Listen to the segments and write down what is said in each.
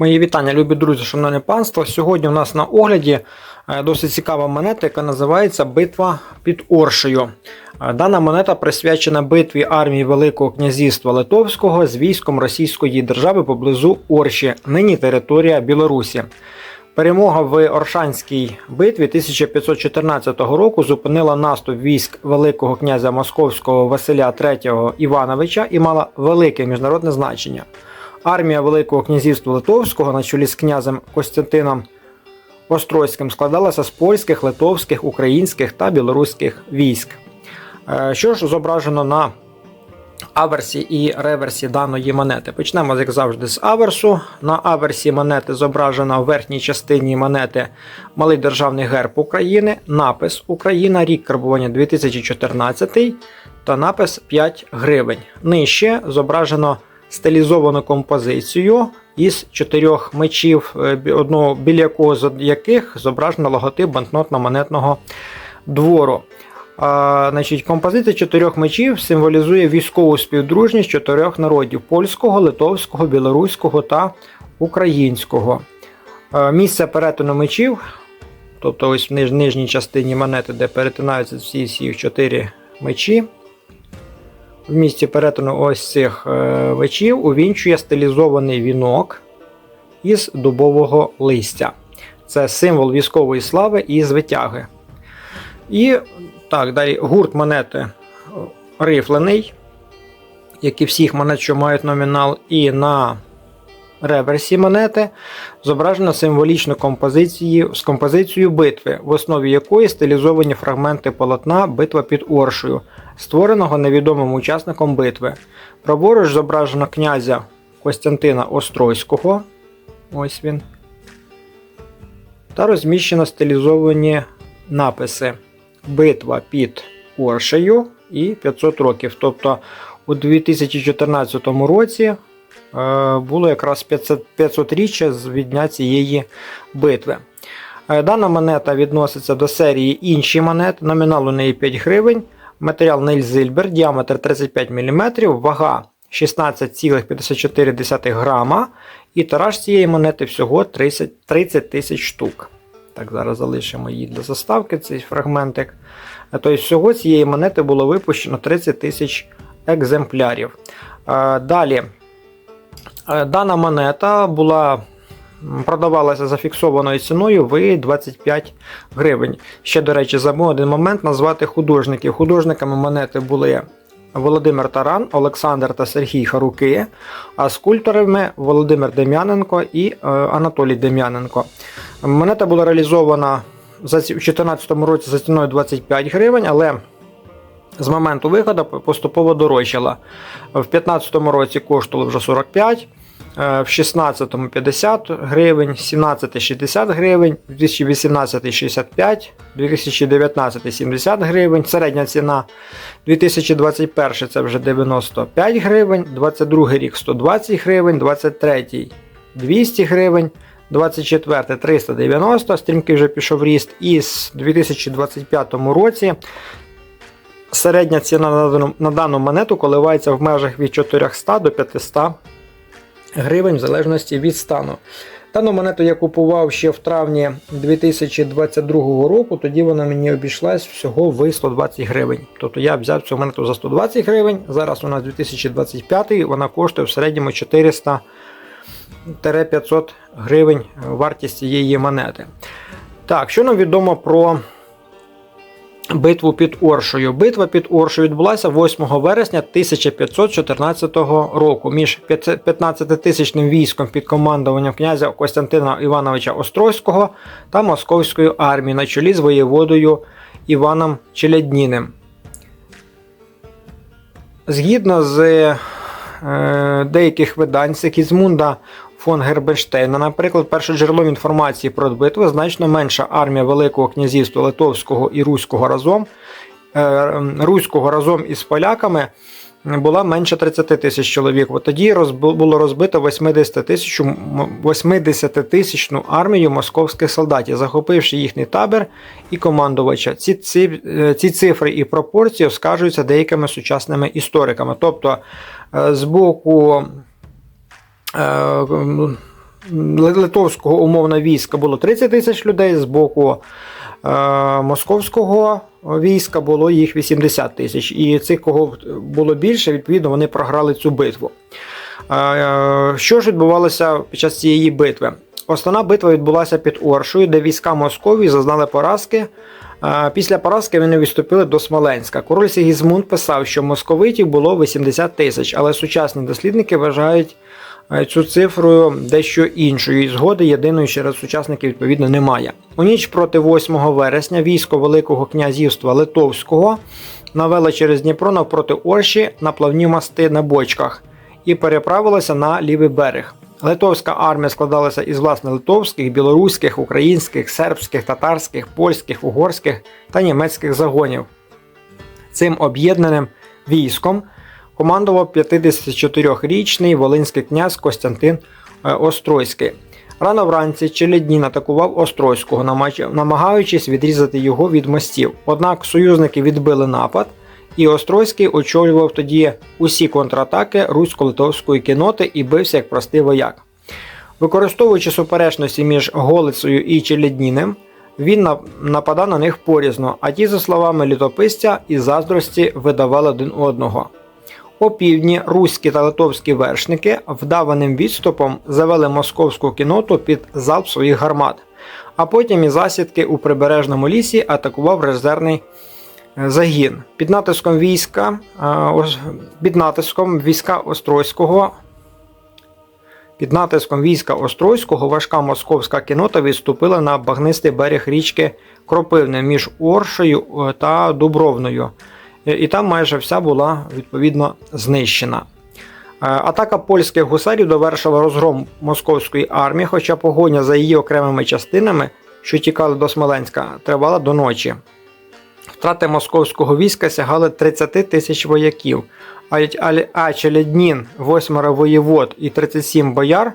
Мої вітання, любі друзі, шановне панство. Сьогодні у нас на огляді е, досить цікава монета, яка називається Битва під Оршею. Е, Дана монета присвячена битві армії Великого князівства Литовського з військом Російської держави поблизу Орші, нині територія Білорусі. Перемога в Оршанській битві 1514 року зупинила наступ військ Великого князя Московського Василя III Івановича і мала велике міжнародне значення. Армія Великого князівства Литовського на чолі з князем Костянтином Острозьким складалася з польських, литовських, українських та білоруських військ. Е, Що ж зображено на аверсі і реверсі даної монети? Почнемо, як завжди, з аверсу. На аверсі монети зображено в верхній частині монети Малий державний герб України, напис Україна, рік карбування 2014 та напис 5 гривень. Нижче зображено стилізовану композицію із чотирьох мечів, е, одного біля якого з яких зображено логотип банкнотно-монетного двору. А, значить, композиція чотирьох мечів символізує військову співдружність чотирьох народів польського, литовського, білоруського та українського. А, місце перетину мечів, тобто ось в нижній частині монети, де перетинаються всі ці чотири мечі, в місці перетину ось цих вечів увінчує стилізований вінок із дубового листя. Це символ військової слави і звитяги. І так, далі гурт монети е, рифлений, як і всіх монет, що мають номінал, і на реверсі монети зображено символічну композицію з композицією битви, в основі якої стилізовані фрагменти полотна Битва під Оршею, створеного невідомим учасником битви. Праворуч зображено князя Костянтина Острозького. Ось він. Та розміщено стилізовані написи Битва під Оршею і 500 років. Тобто у 2014 році було якраз 500, 500 річчя з від дня цієї битви. Е, Дана монета відноситься до серії інші монети. Номінал у неї 5 гривень. Матеріал Нейль Зильбер, діаметр 35 мм, вага 16,54 грама. І тираж цієї монети всього 30 30 тисяч штук. Так, зараз залишимо її для заставки, цей фрагментик. Е, Тобто всього цієї монети було випущено 30 тисяч екземплярів. Е, Далі, е, дана монета була продавалася за фіксованою ціною в 25 гривень. Ще, до речі, забув один момент назвати художників. Художниками монети були Володимир Таран, Олександр та Сергій Харуки, а скульпторами Володимир Дем'яненко і е, Анатолій Дем'яненко. Монета була реалізована у 2014 році за ціною 25 гривень, але з моменту виходу поступово дорожчала. В 2015 році коштувало вже 45, е, в 16 50 гривень, в 17 60 гривень, 2018 65, 2019 70 гривень, середня ціна 2021 це вже 95 гривень, 22 рік 120 гривень, 23 200 гривень. 24 390, стрімкий вже пішов ріст, і з 2025 році середня ціна на дану монету коливається в межах від 400 до 500 гривень, в залежності від стану. Дану монету я купував ще в травні 2022 року, тоді вона мені обійшлась всього в 120 гривень. Тобто я взяв цю монету за 120 гривень, зараз у нас 2025 вона коштує в середньому 400 500 гривень вартість цієї монети. Так, що нам відомо про битву під Оршею? Битва під Оршею відбулася 8 вересня 1514 року між 15-тисячним військом під командуванням князя Костянтина Івановича Острозького та московською армією на чолі з воєводою Іваном Челядніним. Згідно з е, деяких видань Сигізмунда фон Гербенштейна, наприклад, перше джерелом інформації про битву значно менша армія Великого князівства Литовського і Руського разом, е, Руського разом із поляками була менше 30 тисяч чоловік. От тоді було розбито 80 тисяч 80-тисячну армію московських солдатів, захопивши їхній табір і командувача. Ці, ці, е, ці цифри і пропорції оскаржуються деякими сучасними істориками. Тобто, е, з боку литовського умовно війська було 30 тисяч людей, з боку е, московського війська було їх 80 тисяч. І цих, кого було більше, відповідно, вони програли цю битву. Е, Що ж відбувалося під час цієї битви? Основна битва відбулася під Оршою, де війська Московії зазнали поразки. Е, Після поразки вони відступили до Смоленська. Король Сігізмунд писав, що московитів було 80 тисяч, але сучасні дослідники вважають е, цю цифру дещо іншою. І згоди єдиної серед сучасників відповідно немає. У ніч проти 8 вересня військо Великого князівства Литовського навело через Дніпро навпроти Орші на плавні мости на бочках і переправилося на лівий берег. Литовська армія складалася із власне литовських, білоруських, українських, сербських, татарських, польських, угорських та німецьких загонів. Цим об'єднаним військом командував 54-річний волинський князь Костянтин е, Острозький. Рано вранці Челяднін атакував Острозького, намагаючись відрізати його від мостів. Однак союзники відбили напад, і Острозький очолював тоді усі контратаки русько-литовської кіноти і бився як простий вояк. Використовуючи суперечності між Голицею і Челядніним, він нападав на них порізно, а ті, за словами літописця, із заздрості видавали один одного. Опівдні руські та литовські вершники вдаваним відступом завели московську кіноту під залп своїх гармат, а потім із засідки у прибережному лісі атакував резервний е, загін. Під натиском війська, е, під натиском війська Острозького під натиском війська Острозького важка московська кінота відступила на багнистий берег річки Кропивне між Оршею е, та Дубровною. Е, І там майже вся була відповідно знищена. Е, Атака польських гусарів довершила розгром московської армії, хоча погоня за її окремими частинами, що тікали до Смоленська, тривала до ночі. Втрати московського війська сягали 30 тисяч вояків, а, Челяднін, восьмеро воєвод і 37 бояр е,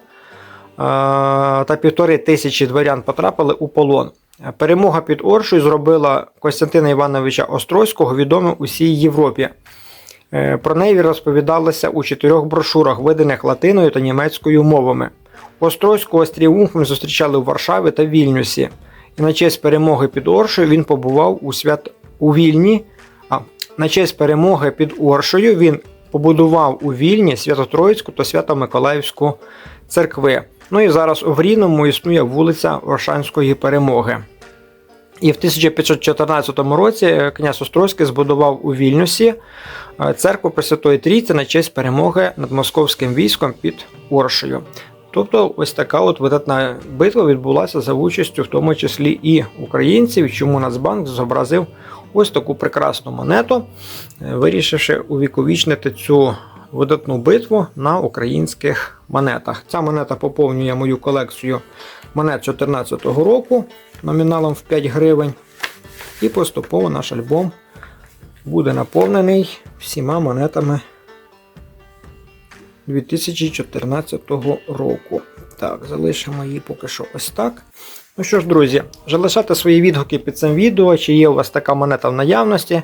та півтори тисячі дворян потрапили у полон. Перемога під Оршою зробила Костянтина Івановича Острозького відомим усій Європі. Е, Про неї розповідалося у чотирьох брошурах, виданих латиною та німецькою мовами. Острозького з тріумфом зустрічали у Варшаві та Вільнюсі. І на честь перемоги під Оршею він побував у свят у Вільні. А на честь перемоги під Оршею він побудував у Вільні Свято-Троїцьку та Свято-Миколаївську церкви. Ну і зараз у Рівному існує вулиця Оршанської перемоги. І в 1514 році князь Острозький збудував у Вільнюсі е, церкву Пресвятої Трійці на честь перемоги над московським військом під Оршею. Тобто, ось така от видатна битва відбулася за участю, в тому числі і українців, чому Нацбанк зобразив ось таку прекрасну монету, е, вирішивши увіковічнити цю видатну битву на українських монетах. Ця монета поповнює мою колекцію монет 2014 року номіналом в 5 гривень. І поступово наш альбом буде наповнений всіма монетами 2014 року. Так, залишимо її поки що ось так. Ну що ж, друзі, залишайте свої відгуки під цим відео, чи є у вас така монета в наявності.